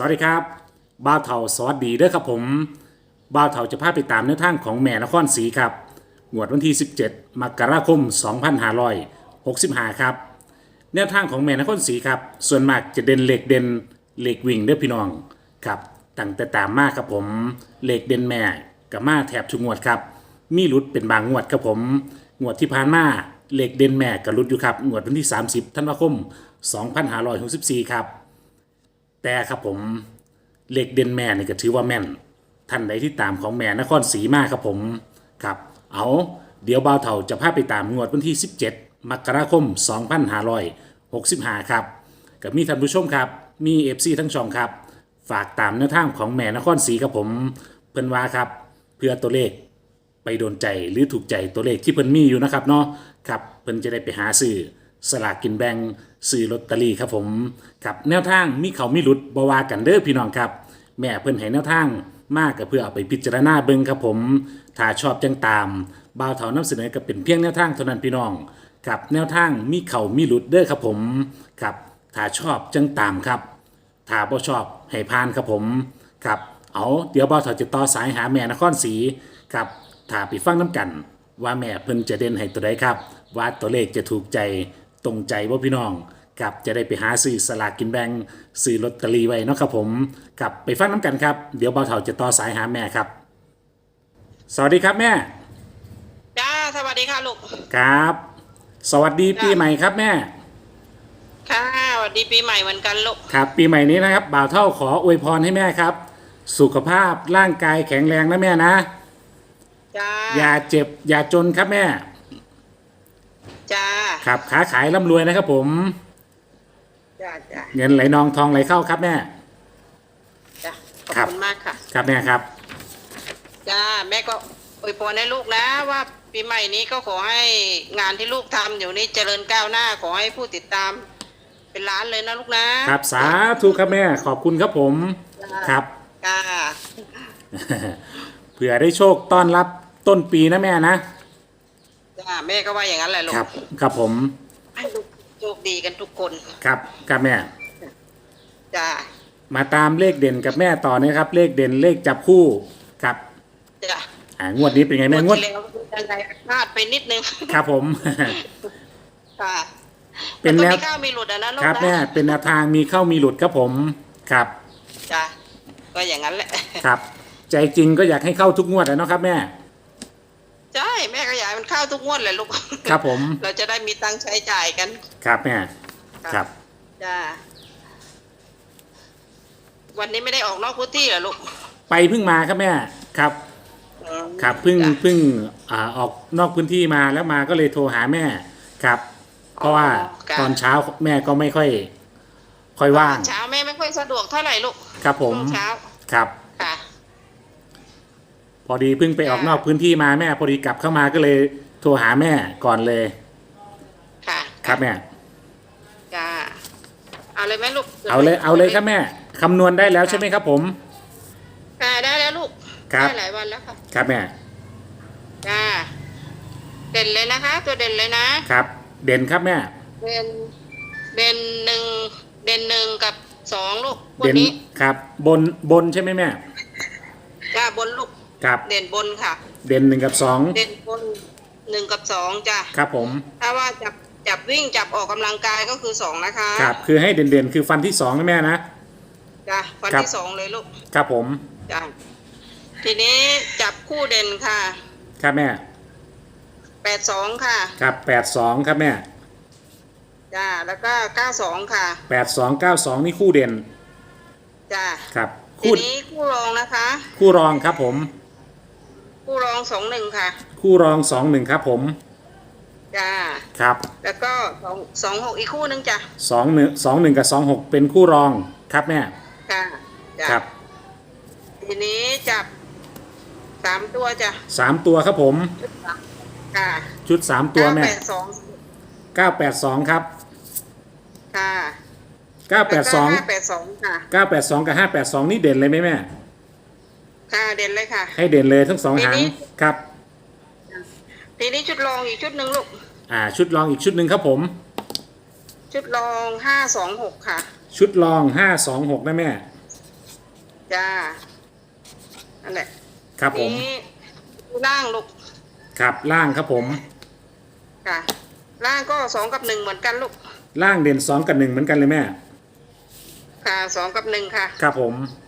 สวัสดีครับบ้าวเถาสวัสดีเด้อครับผมบ้าวเถาจะพาไปตามแนวทางของแม่นครศรีครับงวดวันที่ 17 มกราคม 2565 ครับ แนวทางของแม่นครศรีครับ ส่วนมากจะเด่นเหล็กเด่นเหล็กวิ่งเด้อพี่น้องครับตั้งแต่ตามมากครับผมเหล็กเด่นแม่กับมาแถบทุกงวดครับ มีหลุดเป็นบางงวดครับผม งวดที่ผ่านมาเหล็กเด่นแม่กับหลุดอยู่ครับงวดวันที่ 30 ธันวาคม 2564 ครับ แต่ครับผมเหล็กเด่นแม่นี่ก็ถือว่าแม่น ท่านใดที่ตามของแม่นครศรีมาครับผมครับ เอาเดี๋ยวบ่าวเฒ่าจะพาไปตามงวดวันที่ 17 มกราคม 2565 ครับ กับมีท่านผู้ชมครับ มี FC ทั้งช่องครับ ฝากตามแนวทางของแม่นครศรีครับผม เพิ่นว่าครับ เพื่อตัวเลขไปโดนใจหรือถูกใจตัวเลขที่เพิ่นมีอยู่นะครับเนาะครับเพิ่นจะได้ไปหาซื้อ สลากกินแบ่งซื้อลอตเตอรี่ครับผมครับแนวทางมีเขามีหลุดบวากันเด้อพี่น้องครับ แม่เพิ่นให้แนวทางมากก็เพื่อเอาไปพิจารณาเบิ่งครับผมถ้าชอบจังตามบ่าวเถานำเสนอก็เป็นเพียงแนวทางเท่านั้นพี่น้องครับแนวทางมีเขามีหลุดเด้อครับผมครับถ้าชอบจังตามครับถ้าบ่ชอบให้พานครับผมครับเอาเดี๋ยวบ่าวเถาจะต่อสายหาแม่นครศรีครับถ้าไปฟังน้ำกัน ว่าแม่เพิ่นจะเด่นให้ตัวใดครับ ว่าตัวเลขจะถูกใจ ตรงใจว่าพี่น้องครับจะได้ไปหาซื้อสลากกินแบ่งซื้อลอตเตอรี่ไว้เนาะครับผมครับไปฟังน้ำกันครับ เดี๋ยวบ่าวเถาจะต่อสายหาแม่ครับ สวัสดีครับแม่จ้าสวัสดีค่ะลูกครับ สวัสดีปีใหม่ครับแม่ ค่ะสวัสดีปีใหม่เหมือนกันลูกครับ ปีใหม่นี้นะครับ บ่าวเท่าขออวยพรให้แม่ครับ สุขภาพร่างกายแข็งแรงนะแม่นะ จ้าอย่าเจ็บอย่าจนครับแม่ จ้าครับค้าขายร่ำรวยนะครับผม จ้าจ้าเงินไหลนองทองไหลเข้าครับแม่ จ้าขอบครับ คุณมากค่ะ ครับแม่ครับ จ้าแม่ก็อวยพรให้ลูกนะว่าปีใหม่นี้ก็ขอให้งานที่ลูกทำอยู่นี้เจริญก้าวหน้าขอให้ผู้ติดตาม เป็นล้านเลยนะลูกนะครับสาธุครับแม่ขอบคุณครับผมครับ จ้า เผื่อได้โชคต้อนรับต้นปีนะแม่นะ จ้าแม่ก็ว่าอย่างนั้นแหละลูกครับครับผมให้ลูกโชคดีกันทุกคนครับครับแม่ จ้ามาตามเลขเด่นกับแม่ต่อนะครับ เลขเด่นเลขจับคู่ครับจ้าอ่างวดนี้เป็นไงแม่งวดที่แล้วยังไงพลาดไปนิดนึงครับผม ค่ะเป็นต่แนก็วมีข้าวมีหลุดอะนะลูกครับนะแม่เป็นแนวทางมีเข้ามีหลุดครับผมครับ จ้ะก็อย่างนั้นแหละ ครับ ใจจริงก็อยากให้เข้าทุกงวดนะเนาะครับแม่ใช่แม่ก็อยากให้มันเข้าทุกงวดเลยลูกครับผม เราจะได้มีตังค์ใช้จ่ายกันครับแม่ครับจ้าวันนี้ไม่ได้ออกนอกพื้นที่เหรอลูกไปเพิ่งมาครับแม่ครับอืมครับเพิ่งจ้ะเพิ่งอ่าออกนอกพื้นที่มาแล้วมาก็เลยโทรหาแม่ครับ เพราะว่าจ้ะตอนเช้าแม่ก็ไม่ค่อย ค่อยว่างเช้าแม่ไม่ค่อยสะดวกเท่าไหร่ลูกครับผมช่วงเช้าครับค่ะ พอดีเพิ่งไปออกจ้ะนอกพื้นที่มาแม่ พอดีกลับเข้ามาก็เลยโทรหาแม่ก่อนเลย ค่ะครับแม่จ้าเอาเลยไหมลูกเอาเลยเอาเลยครับแม่คำนวณได้แล้วใช่ไหมครับ ผมค่ะได้แล้วลูกครับได้หลายวันแล้วค่ะครับแม่จ้าเด่นเลยนะคะ ตัวเด่นเลยนะครับ เด่นครับแม่เด่นเด่นหนึ่งเด่นหนึ่งกับสองลูกวัเด่นนนี้ครับ บนบนใช่ไหมแม่จ้าบนลูก ครับเด่นบนค่ะ เด่นหนึ่งกับสองเด่นบนหนึ่งกับสองจ้าครับผมถ้าว่าจับจับวิ่งจับออกกำลังกายก็คือสองนะคะครับคือให้เด่นเด่นๆคือฟันที่สองนะแม่นะจ้าวันครับที่สองเลยลูกครับผมจ้าทีนี้จับคู่เด่นค่ะ ครับแม่แปดสองค่ะ ครับแปดสองครับแม่จ้าแล้วก็เก้าสองค่ะแปดสองเก้าสองนี่คู่เด่นจ้าครับทีคู่นี้คู่รองนะคะ คู่รองครับผม คู่รองสองหนึ่งค่ะ คู่รองสองหนึ่งครับผมจ้าครับแล้วก็สองสองหกอีกคู่หนึงจ้ะสองหนึ่งสองหนึ่งกับสองหกเป็นคู่รองครับแม่ค่ะจ้ะครับทีนี้จับสามตัวจ้ะสามตัวครับผมค่ะชุดสามตัวแม่เก้าแปดสองเก้าแปดสองครับค่ะเก้าแปดสองห้าแปดสองค่ะเก้าแปดสองกับห้าแปดสองนี่เด่นเลยไหมแม่ ค่ะเด่นเลยค่ะ ให้เด่นเลยทั้งสองทีหางนี้ครับ ทีนี้ชุดรองอีกชุดหนึ่งลูก อ่า ชุดรองอีกชุดหนึ่งครับผม ชุดรองห้าสองหกค่ะ ชุดรองห้าสองหกนะแม่ จ้า นั่นแหละ ครับผมนี้ล่างลูก ครับล่างครับผม ค่ะ ล่างก็สองกับหนึ่งเหมือนกันลูก ล่างเด่นสองกับหนึ่งเหมือนกันเลยแม่ ค่ะสองกับหนึ่งค่ะ ครับผมเ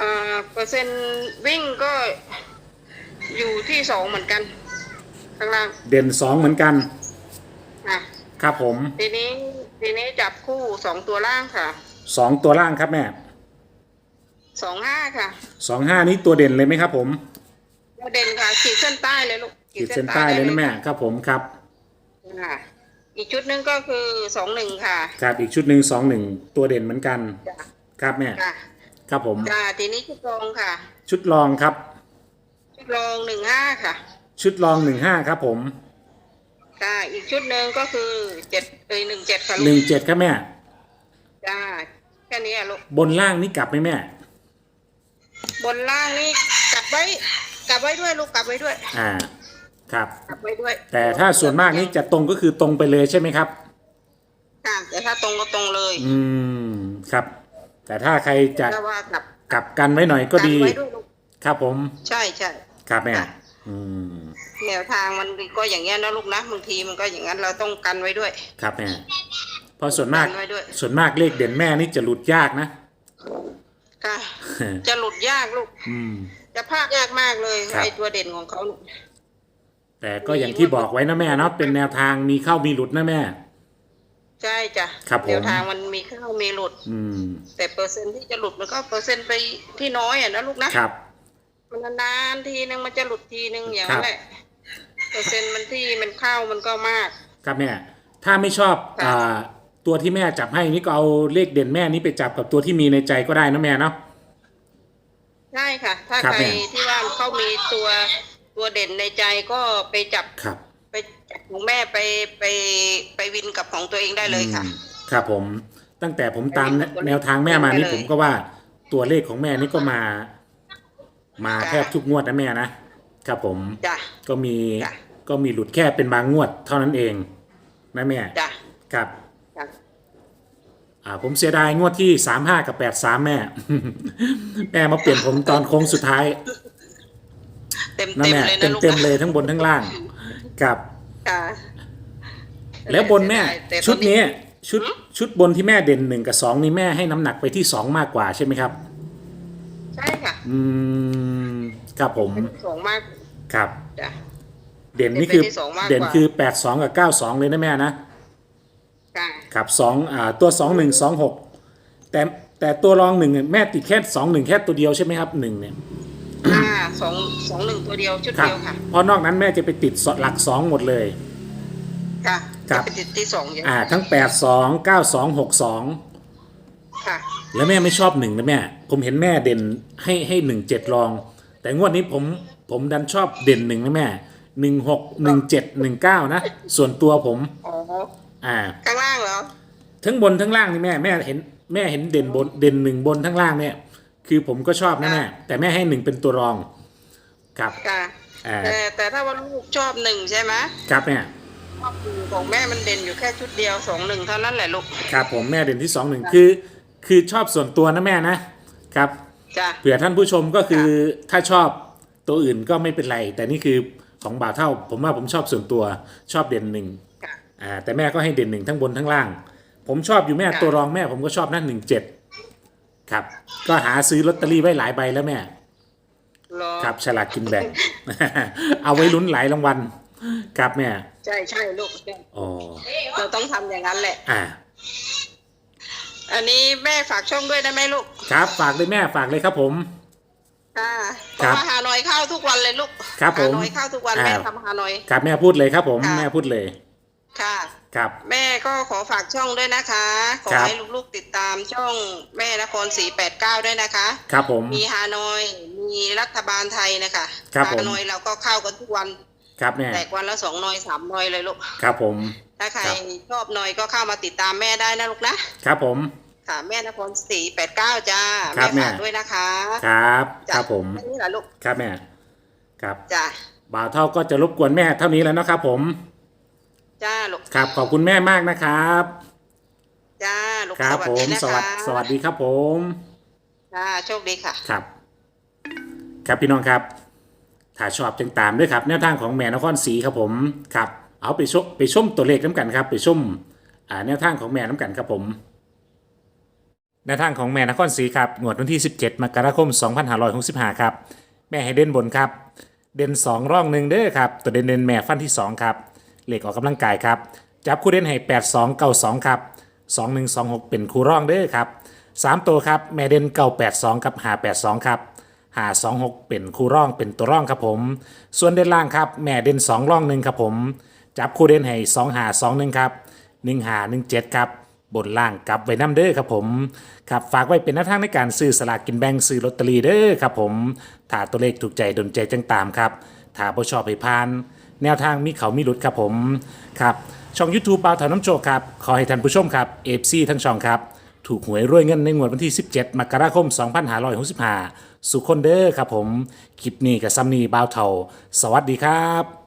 อ่อเปอร์เซ็นต์วิ่งก็อยู่ที่สองเหมือนกัน ข้างล่างเด่นสองเหมือนกัน ค่ะครับผมทีนี้ทีนี้จับคู่สองตัวล่างค่ะสองตัวล่างครับแม่สองห้าค่ะสองห้านี้ตัวเด่นเลยไหมครับผมประเด็นค่ะขีดเส้นใต้เลยลูกขีดเส้นใต้เลยนะแม่ครับผมครับค่ะอีกชุดหนึงก็คือสองหนึ่งค่ะ ครับอีกชุดหนึ่งสองหนึ่งตัวเด่นเหมือนกันจ้ะครับแม่ ค่ะครับผม จ้าทีนี้ชุดรองค่ะ ชุดรองครับ ชุดรองหนึ่งห้าค่ะชุดรองหนึ่งห้าครับผมค่ะอีกชุดหนึ่งก็คือเจ็ดเอ้ยหนึ่งเจ็ดค่ะหลูนึ่งกเจ็ดครับแม่ จ้าแค่นี้อะลูกบนล่างนี่กลับไหมแม่ บนล่างนี่กลับไว้กลับไว้ด้วยลูกกลับไว้ด้วย อ่า ครับ กลับไว้ด้วยแต่ถ้าส่วนมากนี่จะตรงก็คือตรงไปเลยใช่ไหมครับ ค่ะแต่ถ้าตรงก็ตรงเลย อืม ครับ แต่ถ้าใครจะถ้าว่ากลับกลับกันไว้หน่อยก็ดีนไว้ด้วยลูกครับผม ใช่ใช่ ครับแม่ ค่ะ อืม แนวทางมันก็อย่างเงี้ยนะลูกนะบางทีมันก็อย่างนั้นเราต้องกันไว้ด้วย ครับแม่เพราะส่วนมาก กันไว้ด้วย ส่วนมากเลขเด่นแม่นี่จะหลุดยากนะ ค่ะ จะหลุดยากลูก อืม จะพลาดยากมากเลยครับ ไอ้ตัวเด่นของเขาลูกแต่ก็อย่างที่บอกไว้นะแม่เนาะเป็นแนวทางมีเข้ามีหลุดนะแม่ ใช่จ้ะครับผม แนวทางมันมีเข้ามีหลุด อืม แต่เปอร์เซ็นต์ที่จะหลุดมันก็เปอร์เซ็นต์ไปที่น้อยอะนะลูกนะครับ มันนานๆทีนึงมันจะหลุดทีนึงอย่างนั้นครับแหละเปอร์เซ็นต์มันที่มันเข้ามันก็มาก ครับแม่ ถ้าไม่ชอบค่ะ อ่าตัวที่แม่จับให้นี่ก็เอาเลขเด่นแม่นี้ไปจับกับตัวที่มีในใจก็ได้นะแม่เนาะ ใช่ค่ะ ถ้าครับใครแม่ ที่ว่าเขามีตัวตัวเด่นในใจก็ไปจับครับ ไปจับของแม่ไปไปไปวินกับของตัวเองได้เลยค่ะ อืมครับผมตั้งแต่ผมตามไปเลยแนวทางแม่มานี่ไปเลยผมก็ว่าตัวเลขของแม่นี่ก็มา มาจ้ะแทบทุกงวดนะแม่นะครับผมจ้ะ ก็มีจ้ะ ก็มีหลุดแค่เป็นบางงวดเท่านั้นเองนะแม่จ้ะครับ จ้ะอ่าผมเสียดายงวดที่สามห้ากับแปดสามแม่ แม่มาเปลี่ยนผมตอนโค้งสุดท้ายเต็มนะเต็มแม่เลยเต็นะมลูกเต็มนะเลยทั้งบนทั้งล่าง ครับ ค่ะแล้วบนแม่แต่ตอชุดนี้ชุดชุดบนที่แม่เด่นหนึ่งกับสองนี่แม่ให้น้ำหนักไปที่สองมากกว่าใช่ไหมครับ ใช่ค่ะอืมครับผมสองมากครับ จ้ะ เด่นนี่คือเป็นไปที่สองมากกว่า เด่นคือแปดสองกับเก้าสองเลยนะแม่นะค่ะ ครับสองอ่าตัวสองหนึ่งสองหกแต่แต่ตัวรองหนึ่งแม่ติดแค่สองหนึ่งแค่ตัวเดียวใช่ไหมครับหนึ่งเนี่ยอ่า สองสองหนึ่งตัวเดียวชุดครับเดียวค่ะเพราะนอกนั้นแม่จะไปติดหลักสองหมดเลย ค่ะครับ จะเป็นติดที่สองอย่างอ่า ทั้งแปดสองเก้าสองหกสองค่ะ แล้วแม่ไม่ชอบหนึ่งนะแม่ ผมเห็นแม่เด่นให้ให้หนึ่งเจ็ดรอง แต่งวดนี้ผมผมดันชอบเด่นหนึ่งนะแม่หนึ่งหกหนึ่งเจ็ดหนึ่งเก้านะ ส่วนตัวผม อ๋อ อ่า ข้างล่างเหรอ ทั้งบนทั้งล่างนี่แม่แม่เห็นแม่เห็นเด่นบนเด่นหนึ่งบนทั้งล่างเนี่ย คือผมก็ชอบนะแม่แต่แม่ให้หนึ่งเป็นตัวรอง ครับค่ะอ่าแต่แต่ถ้าว่าลูกชอบหนึ่งใช่ไหมครับแม่ชอบหนึ่งของแม่มันเด่นอยู่แค่ชุดเดียวสองหนึ่งเท่านั้นแหละลูก ครับผมแม่เด่นที่สองหนึ่งคือ คือชอบส่วนตัวนะแม่นะครับจ้ะ เผื่อท่านผู้ชมก็คือถ้าชอบตัวอื่นก็ไม่เป็นไร แต่นี่คือของบ่าวเท่า ผมว่าผมชอบส่วนตัวชอบเด่นหนึ่งค่ะ อ่าแต่แม่ก็ให้เด่นหนึ่งทั้งบนทั้งล่าง ผมชอบอยู่แม่ค่ะตัวรองแม่ผมก็ชอบนั่นหนึ่งเจ็ดครับ ก็หาซื้อลอตเตอรี่ไว้หลายใบแล้วแม่ รอครับฉลากกินแบ่ง เอาไว้ลุ้นหลายรางวัลครับแม่ใช่ใช่ลูกอ๋อเราต้องทำอย่างนั้นแหละ อ่า อันนี้แม่ฝากช่องด้วยได้ไหมลูกครับฝากเลยแม่ฝากเลยครับผม ค่ะเพครัราะบว่าฮานอยเข้าทุกวันเลยลูกครับผมฮานอยเข้าทุกวันอ่า แม่ทำฮานอย ครับแม่พูดเลยครับผมค่ะแม่พูดเลย ค่ะครับ แม่ก็ขอฝากช่องด้วยนะคะ ขอครับ ให้ลูกๆติดตามช่องแม่นครศรีแปดเก้าด้วยนะคะ ครับผม มีฮานอย มีรัฐบาลไทยนะคะครับผม ฮานอยเราก็เข้ากันทุกวัน ครับแม่แตกวันละสองหนอยสามหนอยเลยลูก ครับผม ถ้าใครครับ ชอบหนอยก็เข้ามาติดตามแม่ได้นะลูกนะ ครับผม ค่ะ แม่นครศรีแปดเก้าจ้า ครับแม่ ฝากแม่ด้วยนะคะครับคจ้ะรับผม แค่นี้แหละลูก ครับแม่ ครับ จ้า บ่าวเท่าก็จะรบกวนแม่เท่านี้แล้วนะครับผม จ้าลูกครับขอบคุณแม่มากนะครับ จ้าลูกครับสวัสผดีมนะสวัสคะสวัสดีครับผมจ้าโชคดีค่ะครับ ครับพี่น้องครับ ถ้าชอบจังตามด้วยครับ แนวทางของแม่นครศรีครับผมครับเอาไปชมไปชมตัวเลขน้ำกันครับ ไปชมอ่าแนวทางของแม่น้ำกันครับผมแนวทางของแม่นครศรีครับงวดวันที่ 17มกราคม 2565ครับแม่ให้เด่นบนครับ เด่น 2 ร่องหนึ่งเด้อครับ ตัวเด่นเด่นแม่ฟันที่ 2 ครับ เลขออกกำลังกายครับ จับคู่เด่นให้ 8 2 9 2 ครับ 2 1 2 6 เป็นคู่ร่องเด้อครับ 3 ตัวครับ แม่เด่น9 8 2 กับ 5 8 2 ครับ5 2 6 เป็นคู่ร่องเป็นตัวร่องครับผม ส่วนเด่นล่างครับ แม่เด่น2ร่องหนึ่งครับผม จับคู่เด่นให้2 5 2 1ครับ1 5 1 7ครับบนล่างกลับไว้น้ำเด้อครับผมครับฝากไว้เป็นแนวทางในการซื้อสลากกินแบ่งซื้อลอตเตอรี่เด้อครับผมถ้าตัวเลขถูกใจดนใจจังตามครับถ้าบ่ชอบให้พาน แนวทางมีเขามีหลุดครับผมครับช่อง YouTube บ่าวถาน้ำโชคครับ ขอให้ท่านผู้ชมครับเอฟซีทั้งช่องครับ ถูกหวยรวยเงินในงวดวันที่ 17 มกราคม 2565 สุขคนเด้อครับผม คลิปนี้กับซัมนีบ่าวเทาสวัสดีครับ